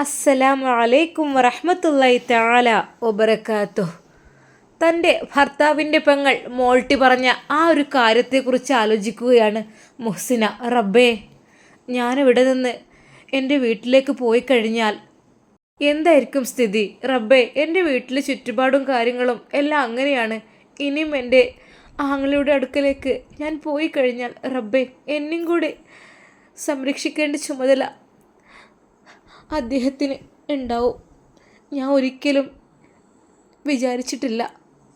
അസ്സലാമു അലൈക്കും വറഹ്മത്തുള്ളാഹി താല ഒബറക്കാത്തു തന്റെ ഭർത്താവിന്റെ പെങ്ങൾ മോൾട്ടി പറഞ്ഞ ആ ഒരു കാര്യത്തെക്കുറിച്ച് ആലോചിക്കുകയാണ് മുഹ്സിന. റബ്ബേ ഞാനിവിടെ നിന്ന് എന്റെ വീട്ടിലേക്ക് പോയി കഴിഞ്ഞാൽ എന്തായിരിക്കും സ്ഥിതി? റബ്ബേ എന്റെ വീട്ടിലെ ചുറ്റുപാടും കാര്യങ്ങളും എല്ലാം അങ്ങനെയാണ്. ഇനിയും എന്റെ ആങ്ങളുടെ അടുക്കലേക്ക് ഞാൻ പോയി കഴിഞ്ഞാൽ റബ്ബേ എന്നും കൂടി സംരക്ഷിക്കേണ്ട ചുമതല അദ്ദേഹത്തിന് ഉണ്ടാവും. ഞാൻ ഒരിക്കലും വിചാരിച്ചിട്ടില്ല.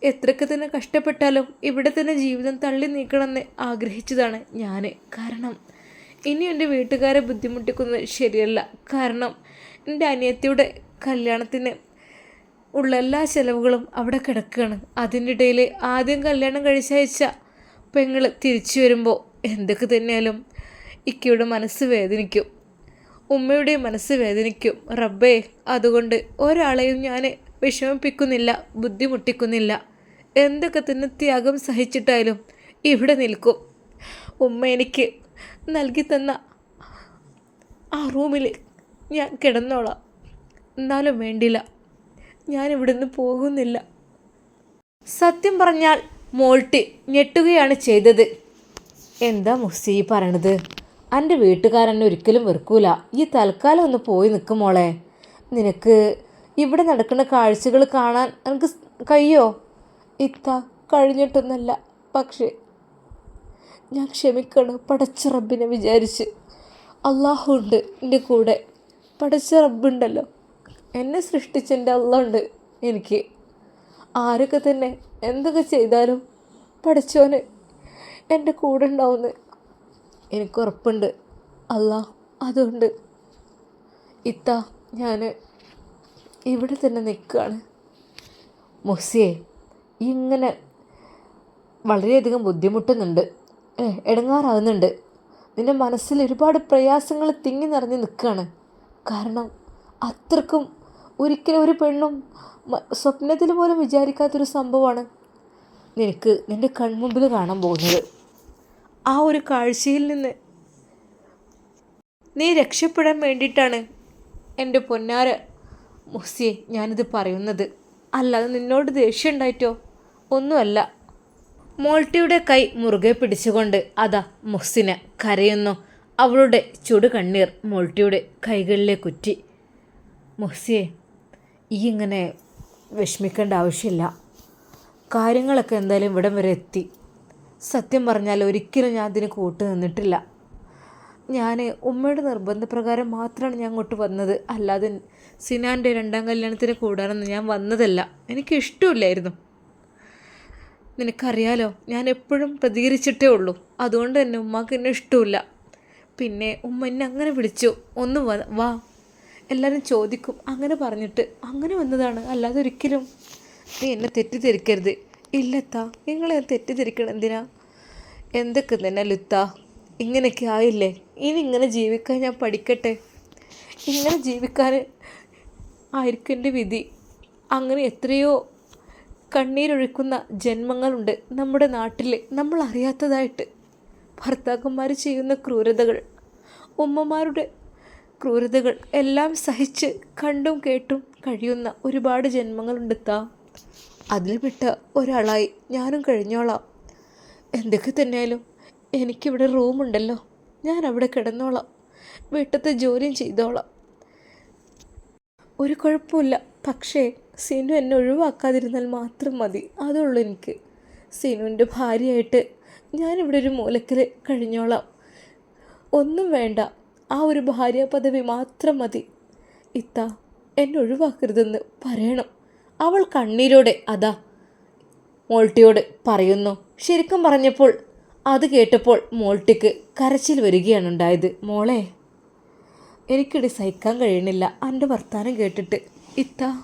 എത്രയൊക്കെ തന്നെ കഷ്ടപ്പെട്ടാലും ഇവിടെ തന്നെ ജീവിതം തള്ളി നീക്കണമെന്ന് ആഗ്രഹിച്ചതാണ് ഞാൻ കാരണം ഇനി എന്റെ വീട്ടുകാരെ ബുദ്ധിമുട്ടിക്കുന്നത് ശരിയല്ല. കാരണം എന്റെ അനിയത്തിയുടെ കല്യാണത്തിന് ഉള്ള എല്ലാ ചിലവുകളും അവിടെ കിടക്കുകയാണ്. അതിന്റെ ഇടയിൽ ആദ്യം കല്യാണം കഴിച്ചയച്ച പെങ്ങൾ തിരിച്ചു വരുമ്പോൾ എന്തൊക്കെ തന്നെയാലും ഇക്കയുടെ മനസ്സ് വേദനിക്കും. ഉമ്മയുടെ മനസ്സ് വേദനിക്കും. റബ്ബേ അതുകൊണ്ട് ഒരാളെയും ഞാൻ വിഷമിപ്പിക്കുന്നില്ല ബുദ്ധിമുട്ടിക്കുന്നില്ല. എന്തൊക്കെ തന്നെ ത്യാഗം സഹിച്ചിട്ടായാലും ഇവിടെ നിൽക്കും. ഉമ്മ എനിക്ക് നൽകി തന്ന ആ റൂമിൽ ഞാൻ കിടന്നോളാം. എന്നാലും വേണ്ടില്ല. ഞാൻ ഇവിടുന്ന് പോകുന്നില്ല. സത്യം പറഞ്ഞാൽ മോൾട്ടി ഞെട്ടുകയാണ് ചെയ്തത്. എന്താ മുസി പറയണത്? എന്റെ വീട്ടുകാരെന്നെ ഒരിക്കലും വെറുക്കൂല. ഈ തൽക്കാലം ഒന്ന് പോയി നിൽക്കും മോളെ. നിനക്ക് ഇവിടെ നടക്കുന്ന കാഴ്ചകൾ കാണാൻ എനിക്ക് കഴിയോ? ഇത്ത കഴിഞ്ഞിട്ടൊന്നല്ല പക്ഷേ ഞാൻ ക്ഷമിക്കണം പടച്ച റബ്ബിനെ വിചാരിച്ച്. അള്ളാഹുണ്ട് എന്റെ കൂടെ. പടച്ച റബ്ബുണ്ടല്ലോ എന്നെ സൃഷ്ടിച്ച എന്റെ അള്ള എനിക്ക്. ആരൊക്കെ തന്നെ എന്തൊക്കെ ചെയ്താലും പഠിച്ചോന് എന്റെ കൂടെ ഉണ്ടാവുമെന്ന് എനിക്ക് ഉറപ്പുണ്ട്. അല്ല അതുകൊണ്ട്. ഇത്ത ഞാൻ ഇവിടെ തന്നെ നിൽക്കുകയാണ്. മുസിയെ ഇങ്ങനെ വളരെയധികം ബുദ്ധിമുട്ടുന്നുണ്ട്. ഇടങ്ങാറാവുന്നുണ്ട് നിന്റെ മനസ്സിൽ ഒരുപാട് പ്രയാസങ്ങൾ തിങ്ങി നിറഞ്ഞ് നിൽക്കുകയാണ്. കാരണം അത്രക്കും ഒരിക്കലും ഒരു പെണ്ണും സ്വപ്നത്തിൽ പോലും വിചാരിക്കാത്തൊരു സംഭവമാണ് നിനക്ക് നിന്റെ കൺമുമ്പിൽ കാണാൻ പോകുന്നത്. ആ ഒരു കാഴ്ചയിൽ നിന്ന് നീ രക്ഷപ്പെടാൻ വേണ്ടിയിട്ടാണ് എന്റെ പൊന്നാര മുസിയെ ഞാനിത് പറയുന്നത്. അല്ലാതെ നിന്നോട് ദേഷ്യം ഉണ്ടായിട്ടോ ഒന്നുമല്ല. മോൾട്ടിയുടെ കൈ മുറുകെ പിടിച്ചുകൊണ്ട് അതാ മുഹ്സിന കരയുന്നു. അവളുടെ ചുടു കണ്ണീർ മോൾട്ടിയുടെ കൈകളിലെ കുറ്റി. മുഹ്സിയെ ഈ ഇങ്ങനെ വിഷമിക്കേണ്ട ആവശ്യമില്ല. കാര്യങ്ങളൊക്കെ എന്തായാലും ഇവിടം വരെ എത്തി. സത്യം പറഞ്ഞാൽ ഒരിക്കലും ഞാൻ അതിന് കൂട്ട് നിന്നിട്ടില്ല. ഞാൻ ഉമ്മയുടെ നിർബന്ധപ്രകാരം മാത്രമാണ് ഞാൻ അങ്ങോട്ട് വന്നത്. അല്ലാതെ സിനാന്റെ രണ്ടാം കല്യാണത്തിന് കൂടാനൊന്നും ഞാൻ വന്നതല്ല. എനിക്ക് ഇഷ്ടമില്ലായിരുന്നു. നിനക്കറിയാലോ ഞാൻ എപ്പോഴും പ്രതികരിച്ചിട്ടേ ഉള്ളൂ. അതുകൊണ്ട് തന്നെ ഉമ്മാക്ക് എന്നെ ഇഷ്ടമില്ല. പിന്നെ ഉമ്മ എന്നെ അങ്ങനെ വിളിച്ചു. ഒന്ന് വാ. എല്ലാവരും ചോദിക്കും. അങ്ങനെ പറഞ്ഞിട്ട് അങ്ങനെ വന്നതാണ്. അല്ലാതെ ഒരിക്കലും നീ എന്നെ തെറ്റിദ്ധരിക്കരുത്. ഇല്ലത്താ നിങ്ങളെ തെറ്റിദ്ധരിക്കണം എന്തിനാ? എന്തൊക്കെ തന്നെ ലുത്താ ഇങ്ങനെയൊക്കെ ആയില്ലേ? ഇനി ഇങ്ങനെ ജീവിക്കാൻ ഞാൻ പഠിക്കട്ടെ? ഇങ്ങനെ ജീവിക്കാൻ ആയിരിക്കും എന്റെ വിധി. അങ്ങനെ എത്രയോ കണ്ണീരൊഴുക്കുന്ന ജന്മങ്ങളുണ്ട് നമ്മുടെ നാട്ടിൽ നമ്മൾ അറിയാത്തതായിട്ട്. ഭർത്താക്കന്മാർ ചെയ്യുന്ന ക്രൂരതകൾ ഉമ്മമാരുടെ ക്രൂരതകൾ എല്ലാം സഹിച്ച് കണ്ടും കേട്ടും കഴിയുന്ന ഒരുപാട് ജന്മങ്ങളുണ്ട് താ അതിൽപ്പെട്ട ഒരാളായി ഞാനും കഴിഞ്ഞോളാം. എന്തൊക്കെ തന്നെയാലും എനിക്കിവിടെ റൂമുണ്ടല്ലോ. ഞാൻ അവിടെ കിടന്നോളാം. വീട്ടത്തെ ജോലിയും ചെയ്തോളാം. ഒരു കുഴപ്പമില്ല. പക്ഷേ സിനു എന്നെ ഒഴിവാക്കാതിരുന്നാൽ മാത്രം മതി. അതുള്ളൂ എനിക്ക്. സിനുവിന്റെ ഭാര്യയായിട്ട് ഞാനിവിടെ ഒരു മൂലക്കിൽ കഴിഞ്ഞോളാം. ഒന്നും വേണ്ട. ആ ഒരു ഭാര്യ പദവി മാത്രം മതി. ഇത്ത എന്നെ ഒഴിവാക്കരുതെന്ന് പറയണം. അവൾ കണ്ണീരോടെ അതാ മോൾട്ടിയോട് പറയുന്നു. ശരിക്കും പറഞ്ഞപ്പോൾ അത് കേട്ടപ്പോൾ മോൾട്ടിക്ക് കരച്ചിൽ വരികയാണ് ഉണ്ടായത്. മോളെ എനിക്കിടെ സഹിക്കാൻ കഴിയണില്ല. എന്റെ വർത്താനം കേട്ടിട്ട് ഇത്ത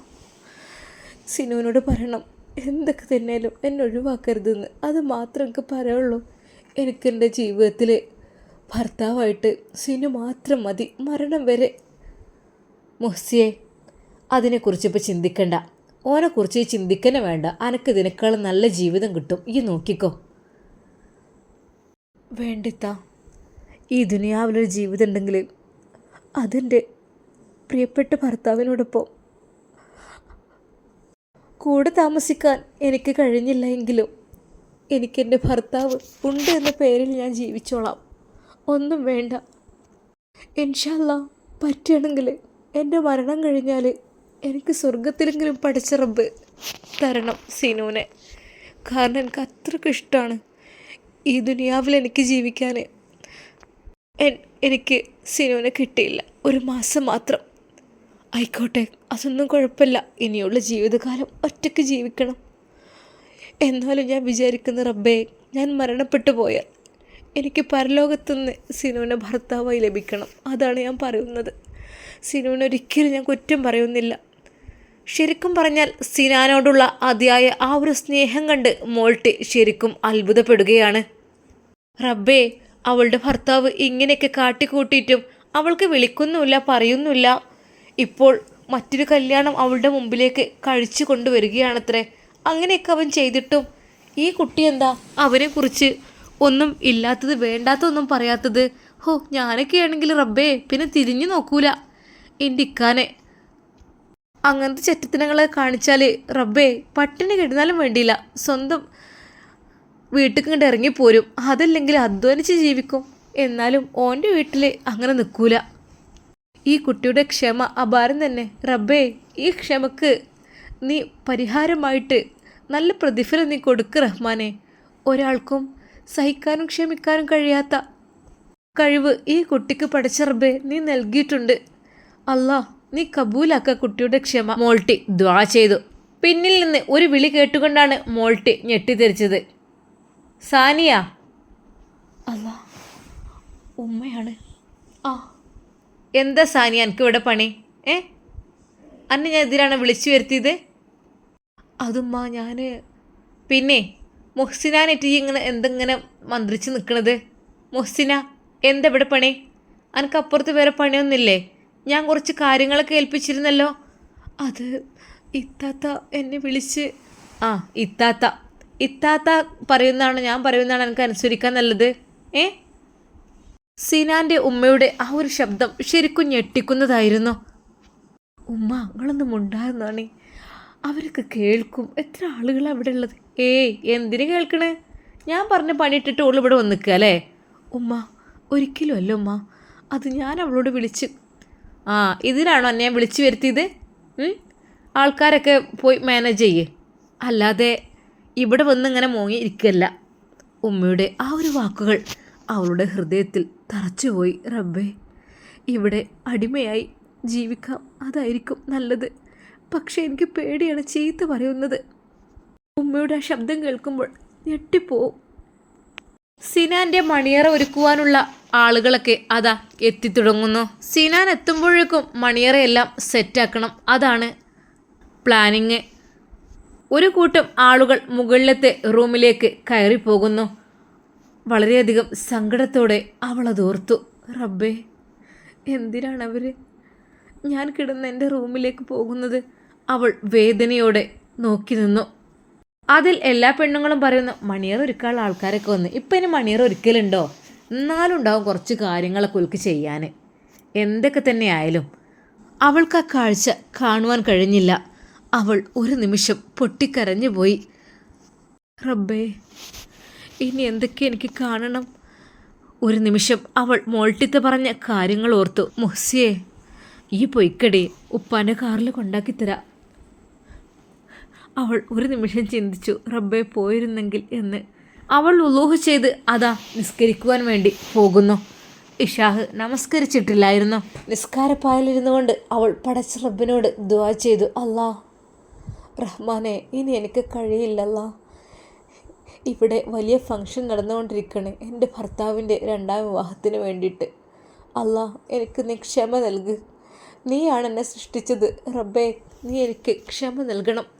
സിനുവിനോട് പറയണം. എന്തൊക്കെ തന്നെയാലും എന്നെ ഒഴിവാക്കരുതെന്ന്. അത് മാത്രം എനിക്ക് പറയുള്ളൂ എനിക്കെന്റെ ജീവിതത്തിൽ ഭർത്താവായിട്ട് സിനു മാത്രം മതി. മരണം വരെ. മൊഹ്സിയെ അതിനെക്കുറിച്ച് ഇപ്പോൾ ചിന്തിക്കണ്ട. ഓനെക്കുറിച്ച് ചിന്തിക്കന്നെ വേണ്ട. അനക്ക് ഇതിനേക്കാളും നല്ല ജീവിതം കിട്ടും. ഈ നോക്കിക്കോ. വേണ്ടിത്ത. ഈ ദുനിയാവിലൊരു ജീവിതം ഉണ്ടെങ്കിൽ അതിന്റെ പ്രിയപ്പെട്ട ഭർത്താവിനോടൊപ്പം കൂടെ താമസിക്കാൻ എനിക്ക് കഴിഞ്ഞില്ല എങ്കിലും എനിക്കെന്റെ ഭർത്താവ് ഉണ്ട് എന്ന പേരിൽ ഞാൻ ജീവിച്ചോളാം. ഒന്നും വേണ്ട. ഇൻഷല്ല പറ്റുകയാണെങ്കിൽ എന്റെ മരണം കഴിഞ്ഞാൽ എനിക്ക് സ്വർഗത്തിലെങ്കിലും പഠിച്ച റബ്ബ് തരണം സിനുവിനെ കാരണം എനിക്ക് അത്രയ്ക്ക് ഇഷ്ടമാണ് ഈ ദുനിയാവിൽ എനിക്ക് ജീവിക്കാൻ. എനിക്ക് സിനുവിനെ കിട്ടിയില്ല. ഒരു മാസം മാത്രം. ആയിക്കോട്ടെ അതൊന്നും കുഴപ്പമില്ല. ഇനിയുള്ള ജീവിതകാലം ഒറ്റയ്ക്ക് ജീവിക്കണം. എന്നാലും ഞാൻ വിചാരിക്കുന്ന റബ്ബേ ഞാൻ മരണപ്പെട്ടു പോയാൽ എനിക്ക് പരലോകത്തുനിന്ന് സിനുവിനെ ഭർത്താവായി ലഭിക്കണം. അതാണ് ഞാൻ പറയുന്നത്. സിനുവിനൊരിക്കലും ഞാൻ കുറ്റം പറയുന്നില്ല. ശരിക്കും പറഞ്ഞാൽ സിനാനോടുള്ള അതിയായ ആ ഒരു സ്നേഹം കണ്ട് മോൾട്ട് ശരിക്കും അത്ഭുതപ്പെടുകയാണ്. റബ്ബേ അവളുടെ ഭർത്താവ് ഇങ്ങനെയൊക്കെ കാട്ടിക്കൂട്ടിയിട്ടും അവൾക്ക് വിളിക്കുന്നുമില്ല പറയുന്നില്ല ഇപ്പോൾ മറ്റൊരു കല്യാണം അവളുടെ മുമ്പിലേക്ക് കഴിച്ചു കൊണ്ടുവരികയാണത്രേ. അങ്ങനെയൊക്കെ അവൻ ചെയ്തിട്ടും ഈ കുട്ടി എന്താ അവനെക്കുറിച്ച് ഒന്നും ഇല്ലാത്തത് വേണ്ടാത്തതൊന്നും പറയാത്തത്? ഹോ ഞാനൊക്കെയാണെങ്കിൽ റബ്ബേ പിന്നെ തിരിഞ്ഞു നോക്കൂല. എന്റെ ഇക്കാനെ അങ്ങനത്തെ ചെറ്റത്തിനങ്ങളെ കാണിച്ചാൽ റബ്ബേ പട്ടിണി കിടന്നാലും വേണ്ടിയില്ല. സ്വന്തം വീട്ടിൽ കണ്ട് ഇറങ്ങിപ്പോരും അതല്ലെങ്കിൽ അധ്വാനിച്ച് ജീവിക്കും. എന്നാലും ഓന്റെ വീട്ടിൽ അങ്ങനെ നിൽക്കൂല ഈ കുട്ടിയുടെ ക്ഷമ അപാരം തന്നെ. റബ്ബേ ഈ ക്ഷമക്ക് നീ പരിഹാരമായിട്ട് നല്ല പ്രതിഫലം നീ കൊടുക്ക് റഹ്മാനെ. ഒരാൾക്കും സഹിക്കാനും ക്ഷമിക്കാനും കഴിയാത്ത കഴിവ് ഈ കുട്ടിക്ക് പഠിച്ച റബ്ബേ നീ നൽകിയിട്ടുണ്ട്. അല്ലാ നീ കബൂലാക്ക കുട്ടിയുടെ ക്ഷമ മോൾട്ടി ദ്വാ ചെയ്തു. പിന്നിൽ നിന്ന് ഒരു വിളി കേട്ടുകൊണ്ടാണ് മോൾട്ടി ഞെട്ടിത്തെറിച്ചത്. സാനിയ. അല്ല ഉമ്മയാണ്. ആ. എന്താ സാനിയ എനിക്ക് ഇവിടെ പണി? ഏ? അന്ന് ഞാൻ ഇതിലാണ് വിളിച്ചു വരുത്തിയത്. അതുമ്മ ഞാൻ പിന്നെ മുഹ്സിനാനായിട്ട് ഈ ഇങ്ങനെ എന്തെങ്ങനെ മന്ത്രിച്ച് നിൽക്കണത് മുഹ്സിന എന്താ ഇവിടെ പണി? അനക്കപ്പുറത്ത് വേറെ പണിയൊന്നുമില്ലേ? ഞാൻ കുറച്ച് കാര്യങ്ങളൊക്കെ ഏൽപ്പിച്ചിരുന്നല്ലോ. അത് ഇത്താത്ത എന്നെ വിളിച്ച്. ആ ഇത്താത്ത. ഇത്താത്ത പറയുന്നതാണ് ഞാൻ പറയുന്നതാണ് എനിക്ക് അനുസരിക്കാൻ നല്ലത്. ഏ? സിനാന്റെ ഉമ്മയുടെ ആ ഒരു ശബ്ദം ശരിക്കും ഞെട്ടിക്കുന്നതായിരുന്നു. ഉമ്മ നിങ്ങളൊന്നും ഉണ്ടായിരുന്നാണേ അവരൊക്കെ കേൾക്കും. എത്ര ആളുകളാണ് അവിടെ ഉള്ളത്? ഏയ് എന്തിനു കേൾക്കണേ? ഞാൻ പറഞ്ഞ പണിയിട്ടിട്ട് ഓൾ ഇവിടെ വന്നിക്കുക അല്ലേ? ഉമ്മ ഒരിക്കലും അല്ല ഉമ്മ. അത് ഞാൻ അവളോട് വിളിച്ച് ആ ഇതിനാണോ എന്നെ വിളിച്ചു വരുത്തിയത്? ആൾക്കാരൊക്കെ പോയി മാനേജ് ചെയ്യേ. അല്ലാതെ ഇവിടെ വന്ന് ഇങ്ങനെ മോങ്ങി ഇരിക്കല്ല. ഉമ്മയുടെ ആ ഒരു വാക്കുകൾ അവളുടെ ഹൃദയത്തിൽ തറച്ചുപോയി. റബ്ബേ ഇവിടെ അടിമയായി ജീവിക്കാം. അതായിരിക്കും നല്ലത്. പക്ഷേ എനിക്ക് പേടിയാണ് ചീത്ത പറയുന്നത്. ഉമ്മയുടെ ആ ശബ്ദം കേൾക്കുമ്പോൾ ഞെട്ടിപ്പോവും. സിനാന്റെ മണിയറ ഒരുക്കുവാനുള്ള ആളുകളൊക്കെ അതാ എത്തിത്തുടങ്ങുന്നു. സിനാൻ എത്തുമ്പോഴേക്കും മണിയറയെല്ലാം സെറ്റാക്കണം. അതാണ് പ്ലാനിങ്. ഒരു കൂട്ടം ആളുകൾ മുകളിലത്തെ റൂമിലേക്ക് കയറി പോകുന്നു വളരെയധികം സങ്കടത്തോടെ അവളതോർത്തു. റബ്ബേ അവർ ഞാൻ കിടന്ന് എന്റെ റൂമിലേക്ക് പോകുന്നത്? അവൾ വേദനയോടെ നോക്കി നിന്നു. അതിൽ എല്ലാ പെണ്ണുങ്ങളും പറയുന്നു മണിയർ ഒരുക്കാനുള്ള ആൾക്കാരൊക്കെ വന്ന്. ഇപ്പം ഇനി മണിയർ ഒരുക്കലുണ്ടോ? എന്നാലും ഉണ്ടാവും കുറച്ച് കാര്യങ്ങളൊക്കെ ഒൽക്ക് ചെയ്യാൻ എന്തൊക്കെ തന്നെ ആയാലും. അവൾക്ക് ആ കാഴ്ച കാണുവാൻ കഴിഞ്ഞില്ല. അവൾ ഒരു നിമിഷം പൊട്ടിക്കരഞ്ഞു പോയി. റബ്ബേ ഇനി എന്തൊക്കെ എനിക്ക് കാണണം? ഒരു നിമിഷം അവൾ മോൾട്ടിത്ത് പറഞ്ഞ കാര്യങ്ങൾ ഓർത്തു. മുഹ്സിയെ ഈ പൊയ്ക്കടി ഉപ്പാന്റെ കാറിൽ കൊണ്ടാക്കി തരാം അവൾ ഒരു നിമിഷം ചിന്തിച്ചു റബ്ബെ പോയിരുന്നെങ്കിൽ എന്ന്. അവൾ ഉലൂഹ് ചെയ്ത് അതാ നിസ്കരിക്കുവാൻ വേണ്ടി പോകുന്നു. ഇഷാഹ് നമസ്കരിച്ചിട്ടില്ലായിരുന്നു? നിസ്കാരപ്പായലിരുന്നു കൊണ്ട് അവൾ പടച്ച റബ്ബിനോട് ദുവാ ചെയ്തു അല്ലാ റഹ്മാനെ ഇനി എനിക്ക് കഴിയില്ലല്ലാ. ഇവിടെ വലിയ ഫങ്ഷൻ നടന്നുകൊണ്ടിരിക്കണേ എന്റെ ഭർത്താവിന്റെ രണ്ടാം വിവാഹത്തിന് വേണ്ടിയിട്ട്. അല്ലാ എനിക്ക് നീ ക്ഷമ നൽകു. നീയാണ് എന്നെ സൃഷ്ടിച്ചത്. റബ്ബേ നീ എനിക്ക് ക്ഷമ നൽകണം.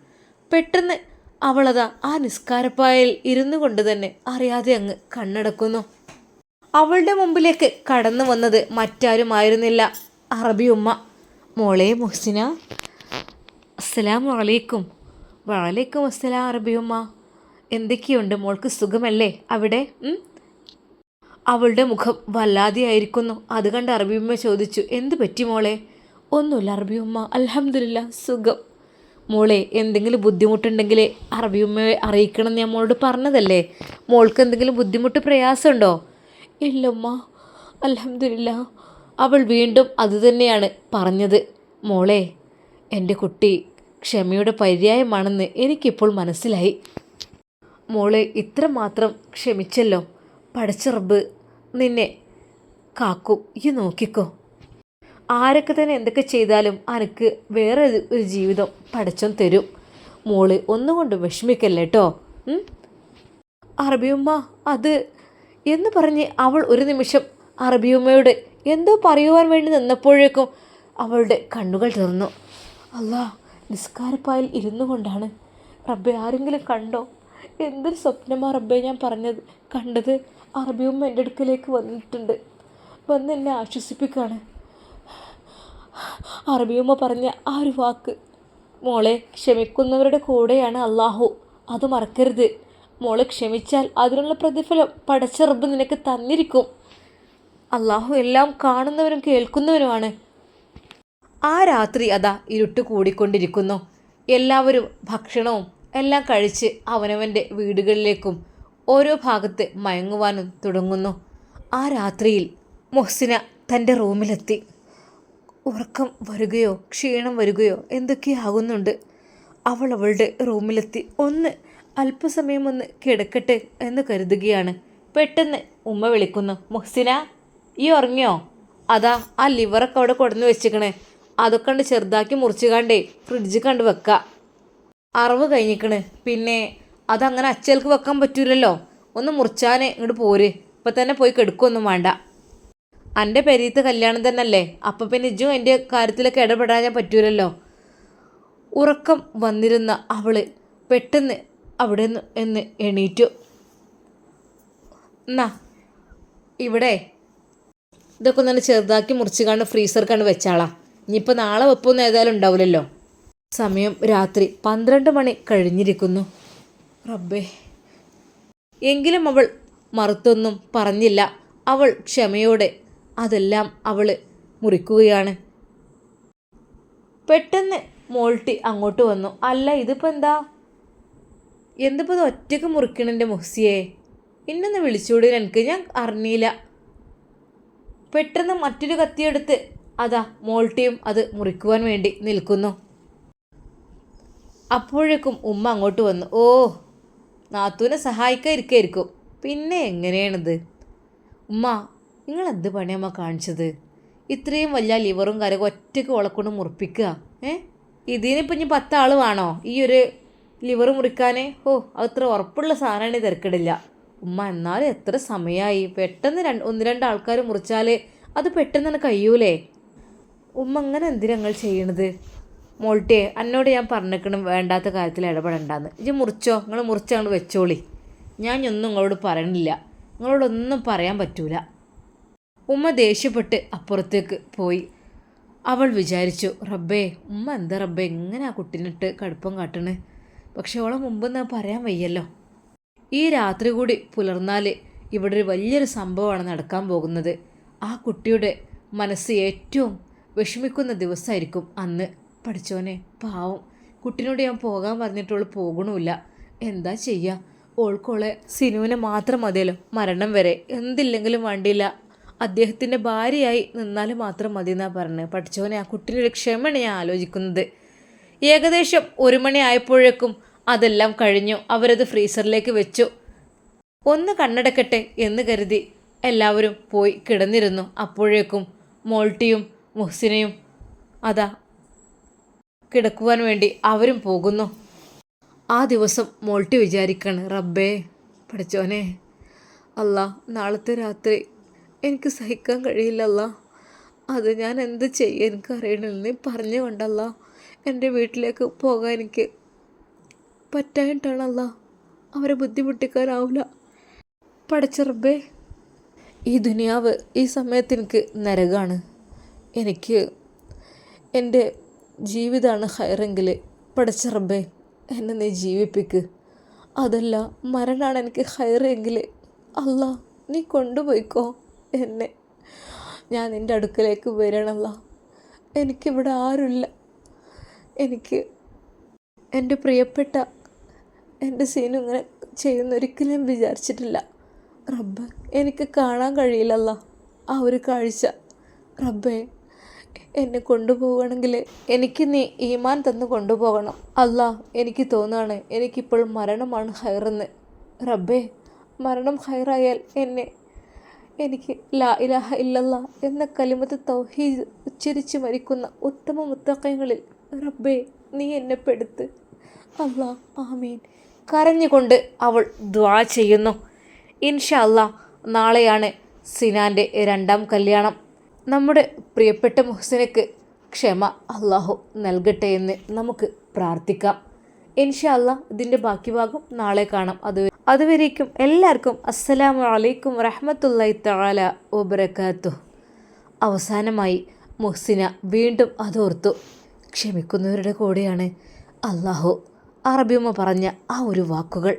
പെട്ടെന്ന് അവളതാ ആ നിസ്കാരപ്പായയിൽ ഇരുന്നു കൊണ്ട് തന്നെ അറിയാതെ അങ്ങ് കണ്ണടക്കുന്നു. അവളുടെ മുമ്പിലേക്ക് കടന്നു വന്നത് മറ്റാരുമായിരുന്നില്ല. അറബി ഉമ്മ. മോളെ മുഹ്സിന. അസ്സലാം വലൈക്കും വലൈക്കും അസ്സലാം അറബി ഉമ്മ. എന്തൊക്കെയുണ്ട്? മോൾക്ക് സുഖമല്ലേ? അവിടെ? അവളുടെ മുഖം വല്ലാതെയായിരിക്കുന്നു. അത് കണ്ട് അറബിയമ്മ ചോദിച്ചു എന്ത് പറ്റി മോളെ? ഒന്നുമില്ല അറബി ഉമ്മ. അലഹമില്ല സുഖം. മോളെ എന്തെങ്കിലും ബുദ്ധിമുട്ടുണ്ടെങ്കിൽ അറബി ഉമ്മയെ അറിയിക്കണം എന്ന് മോളോട് പറഞ്ഞതല്ലേ? മോൾക്ക് എന്തെങ്കിലും ബുദ്ധിമുട്ട് പ്രയാസമുണ്ടോ? ഇല്ലമ്മ അലഹമില്ല അവൾ വീണ്ടും അതുതന്നെയാണ് പറഞ്ഞത്. മോളെ എന്റെ കുട്ടി ക്ഷമയുടെ പര്യായമാണെന്ന് എനിക്കിപ്പോൾ മനസ്സിലായി. മോളെ ഇത്ര മാത്രം ക്ഷമിച്ചല്ലോ. പടച്ച റബ്ബ് നിന്നെ കാക്കും ഈ നോക്കിക്കോ. ആരൊക്കെ തന്നെ എന്തൊക്കെ ചെയ്താലും അനക്ക് വേറെ ഒരു- ജീവിതം പടച്ചോൻ തരും. മോൾ ഒന്നുകൊണ്ട് വിഷമിക്കല്ലേ കേട്ടോ അറബിയമ്മ അത് എന്ന് പറഞ്ഞ് അവൾ ഒരു നിമിഷം അറബിയമ്മയോട് എന്തോ പറയുവാൻ വേണ്ടി നിന്നപ്പോഴേക്കും അവളുടെ കണ്ണുകൾ തുറന്നു. അല്ലാ നിസ്കാരപ്പായിൽ ഇരുന്നു കൊണ്ടാണ്. റബ്ബെ ആരെങ്കിലും കണ്ടോ? എന്തൊരു സ്വപ്നമാ റബ്ബെ ഞാൻ പറഞ്ഞത് കണ്ടത്? അറബിയമ്മ എന്റെ അടുക്കലേക്ക് വന്നിട്ടുണ്ട്. വന്ന് എന്നെ ആശ്വസിപ്പിക്കുകയാണ് അറബിയുമ്മ പറഞ്ഞ ആ ഒരു വാക്ക് മോളെ ക്ഷമിക്കുന്നവരുടെ കൂടെയാണ് അള്ളാഹു അത് മറക്കരുത്. മോളെ ക്ഷമിച്ചാൽ അതിനുള്ള പ്രതിഫലം പടച്ചറബ് നിനക്ക് തന്നിരിക്കും. അള്ളാഹു എല്ലാം കാണുന്നവരും കേൾക്കുന്നവരുമാണ്. ആ രാത്രി അതാ ഇരുട്ട് കൂടിക്കൊണ്ടിരിക്കുന്നു. എല്ലാവരും ഭക്ഷണവും എല്ലാം കഴിച്ച് അവനവന്റെ വീടുകളിലേക്കും ഓരോ ഭാഗത്ത് മയങ്ങുവാനും തുടങ്ങുന്നു. ആ രാത്രിയിൽ മൊഹ്സിന തന്റെ റൂമിലെത്തി. ഉറക്കം വരികയോ ക്ഷീണം വരികയോ എന്തൊക്കെയാകുന്നുണ്ട്? അവൾ അവളുടെ റൂമിലെത്തി. ഒന്ന് അല്പസമയം ഒന്ന് കിടക്കട്ടെ എന്ന് കരുതുകയാണ്. പെട്ടെന്ന് ഉമ്മ വിളിക്കുന്നു. മുഹ്സിന ഈ ഉറങ്ങിയോ? അതാ ആ ലിവറൊക്കെ അവിടെ കൊടുന്ന് വെച്ചിക്കണേ. അതൊക്കെ കണ്ട് ചെറുതാക്കി മുറിച്ച് കണ്ടേ ഫ്രിഡ്ജ് കണ്ട് വെക്ക. അറവ് കഴിഞ്ഞിക്കണ്. പിന്നെ അതങ്ങനെ അച്ചൽക്ക് വെക്കാൻ പറ്റൂലല്ലോ. ഒന്ന് മുറിച്ചാനേ ഇങ്ങോട്ട് പോര്. ഇപ്പം തന്നെ പോയി കെടുക്കൊന്നും വേണ്ട. എന്റെ പെരീത്തെ കല്യാണം തന്നെയല്ലേ? അപ്പം പിന്നെ ഇജു എന്റെ കാര്യത്തിലൊക്കെ ഇടപെടാൻ ഞാൻ പറ്റൂലല്ലോ? ഉറക്കം വന്നിരുന്ന അവൾ പെട്ടെന്ന് അവിടെ നിന്ന് എന്ന് എണീറ്റു. എന്നാ ഇവിടെ. ഇതൊക്കെ ഒന്ന് ചെറുതാക്കി മുറിച്ച് കണ്ട് ഫ്രീസർ കണ്ട് വെച്ചാളാ. ഇനിയിപ്പോൾ നാളെ വെപ്പൊന്നും ഏതായാലും ഉണ്ടാവില്ലല്ലോ സമയം രാത്രി പന്ത്രണ്ട് മണി കഴിഞ്ഞിരിക്കുന്നു. റബ്ബേ. എങ്കിലും അവൾ മറുത്തൊന്നും പറഞ്ഞില്ല. അവൾ ക്ഷമയോടെ അതെല്ലാം അവൾ മുറിക്കുകയാണ്. പെട്ടെന്ന് മോൾട്ടി അങ്ങോട്ട് വന്നു. അല്ല ഇതിപ്പോൾ എന്താ? എന്തിപ്പോൾ ഇത് ഒറ്റയ്ക്ക് മുറിക്കണെന്റെ മുഹ്സിയെ? ഇന്നൊന്ന് വിളിച്ചുകൂടി എനിക്ക്. ഞാൻ അറിഞ്ഞില്ല. പെട്ടെന്ന് മറ്റൊരു കത്തിയെടുത്ത് അതാ മോൾട്ടിയും അത് മുറിക്കുവാൻ വേണ്ടി നിൽക്കുന്നു. അപ്പോഴേക്കും ഉമ്മ അങ്ങോട്ട് വന്നു. ഓ നാത്തൂനെ സഹായിക്കാതിരിക്കായിരിക്കും. പിന്നെ എങ്ങനെയാണിത്? ഉമ്മ നിങ്ങൾ എന്ത് പണിയമ്മ കാണിച്ചത്? ഇത്രയും വലിയ ലിവറും കരകും ഒറ്റയ്ക്ക് ഓളക്കൊണ്ട് മുറിപ്പിക്കുക ഏ? ഇതിനിപ്പോൾ ഇനി പത്താൾ വേണോ? ഈ ഒരു ലിവർ മുറിക്കാനേ? ഓ അത്ര ഉറപ്പുള്ള സാധനമാണ് തിരക്കിടില്ല. ഉമ്മ എന്നാലും എത്ര സമയമായി പെട്ടെന്ന് രണ്ട് ഒന്ന് രണ്ട് ആൾക്കാർ മുറിച്ചാൽ അത് പെട്ടെന്ന് തന്നെ കഴിയൂലേ? ഉമ്മ അങ്ങനെ എന്തിനാ ഞങ്ങൾ ചെയ്യണത്? മോൾട്ടിയെ എന്നോട് ഞാൻ പറഞ്ഞേക്കണം വേണ്ടാത്ത കാര്യത്തിൽ ഇടപെടണ്ടെന്ന്. ഇത് മുറിച്ചോ? നിങ്ങൾ മുറിച്ച് വെച്ചോളി. ഞാൻ ഒന്നും നിങ്ങളോട് പറയണില്ല. നിങ്ങളോടൊന്നും പറയാൻ പറ്റൂല. ഉമ്മ ദേഷ്യപ്പെട്ട് അപ്പുറത്തേക്ക് പോയി. അവൾ വിചാരിച്ചു റബ്ബേ ഉമ്മ എന്താ റബ്ബേ എങ്ങനെ ആ കുട്ടീനിട്ട് കടുപ്പം കാട്ടണ്? പക്ഷെ ഓളെ ഞാൻ പറയാൻ വയ്യല്ലോ. ഈ രാത്രി കൂടി പുലർന്നാൽ ഇവിടെ ഒരു വലിയൊരു സംഭവമാണ് നടക്കാൻ പോകുന്നത്. ആ കുട്ടിയുടെ മനസ്സ് ഏറ്റവും വിഷമിക്കുന്ന ദിവസമായിരിക്കും അന്ന്. പഠിച്ചോനെ പാവം കുട്ടിനോട് ഞാൻ പോകാൻ പറഞ്ഞിട്ടുള്ള പോകണമില്ല എന്താ ചെയ്യുക ഓൾക്കോളെ സിനുവിനെ മാത്രം മതിയല്ലോ മരണം വരെ. എന്തില്ലെങ്കിലും വേണ്ടിയില്ല. അദ്ദേഹത്തിന്റെ ഭാര്യയായി നിന്നാൽ മാത്രം മതി എന്നാണ് പറഞ്ഞത് പഠിച്ചവനെ ആ കുട്ടിയുടെ ക്ഷമയാണ് ഞാൻ ആലോചിക്കുന്നത്. ഏകദേശം ഒരു മണി ആയപ്പോഴേക്കും അതെല്ലാം കഴിഞ്ഞു. അവരത് ഫ്രീസറിലേക്ക് വെച്ചു. ഒന്ന് കണ്ണടക്കട്ടെ എന്ന് കരുതി എല്ലാവരും പോയി കിടന്നിരുന്നു. അപ്പോഴേക്കും മോൾട്ടിയും മുഹ്സിനെയും അതാ കിടക്കുവാൻ വേണ്ടി അവരും പോകുന്നു. ആ ദിവസം മോൾട്ടി വിചാരിക്കാണ് റബ്ബേ പഠിച്ചോനെ അല്ല നാളത്തെ രാത്രി എനിക്ക് സഹിക്കാൻ കഴിയില്ലല്ല. അത് ഞാൻ എന്ത് ചെയ്യും എനിക്ക് അറിയണില്ല. പറഞ്ഞു കൊണ്ടല്ല. എന്റെ വീട്ടിലേക്ക് പോകാൻ എനിക്ക് പറ്റായിട്ടാണല്ല അവരെ ബുദ്ധിമുട്ടിക്കാനാവില്ല പഠിച്ച ഈ ദുനിയാവ് ഈ സമയത്ത് എനിക്ക് നരകാണ്. എനിക്ക് എന്റെ ജീവിതമാണ് ഹയറെങ്കിൽ പഠിച്ച എന്നെ നീ ജീവിപ്പിക്ക്. അതല്ല മരണമാണ് എനിക്ക് ഹയറെങ്കിൽ അല്ല നീ കൊണ്ടുപോയിക്കോ. എന്നെ. ഞാൻ നിന്റെ അടുക്കലേക്ക് വരണമല്ല എനിക്കിവിടെ ആരുമില്ല. എനിക്ക് എന്റെ പ്രിയപ്പെട്ട എന്റെ സീനും ഇങ്ങനെ ചെയ്യുന്ന ചെയ്യുന്നൊരിക്കലും വിചാരിച്ചിട്ടില്ല. റബ്ബ് എനിക്ക് കാണാൻ കഴിയില്ലല്ല ആ ഒരു കാഴ്ച. റബ്ബേ എന്നെ കൊണ്ടുപോകണമെങ്കിൽ എനിക്ക് നീ ഈമാൻ തന്നു കൊണ്ടുപോകണം. അല്ല എനിക്ക് തോന്നുകയാണ് എനിക്കിപ്പോൾ മരണമാണ് ഹയറെന്ന് റബ്ബേ മരണം ഹയറായാൽ എന്നെ എനിക്ക് ലാ ഇലാഹ ഇല്ലല്ല എന്ന കലിമത്ത് തൗഹീദ് ഉച്ചരിച്ച് മരിക്കുന്ന ഉത്തമ മുത്തക്കങ്ങളിൽ റബ്ബേ നീ എന്നെ പെടുത്ത്. അള്ളാ ആമീൻ. കരഞ്ഞുകൊണ്ട് അവൾ ദ്വാ ചെയ്യുന്നു. ഇൻഷാ അല്ലാ നാളെയാണ് സിനാന്റെ രണ്ടാം കല്യാണം. നമ്മുടെ പ്രിയപ്പെട്ട മുഹസിനക്ക് ക്ഷമ അള്ളാഹു നൽകട്ടെ എന്ന് നമുക്ക് പ്രാർത്ഥിക്കാം. ഇൻഷാ അല്ലാ ഇതിന്റെ ബാക്കി ഭാഗം നാളെ കാണാം. അത് അതുവരേക്കും എല്ലാവർക്കും അസ്സലാമു അലൈക്കും വറഹമത്തല്ലായി തആല വബറകാതുഹു. അവസാനമായി മുഹ്സിന വീണ്ടും അതോർത്തു ക്ഷമിക്കുന്നവരുടെ കൂടെയാണ് അള്ളാഹു അറബിയമ്മ പറഞ്ഞ ആ ഒരു വാക്കുകൾ.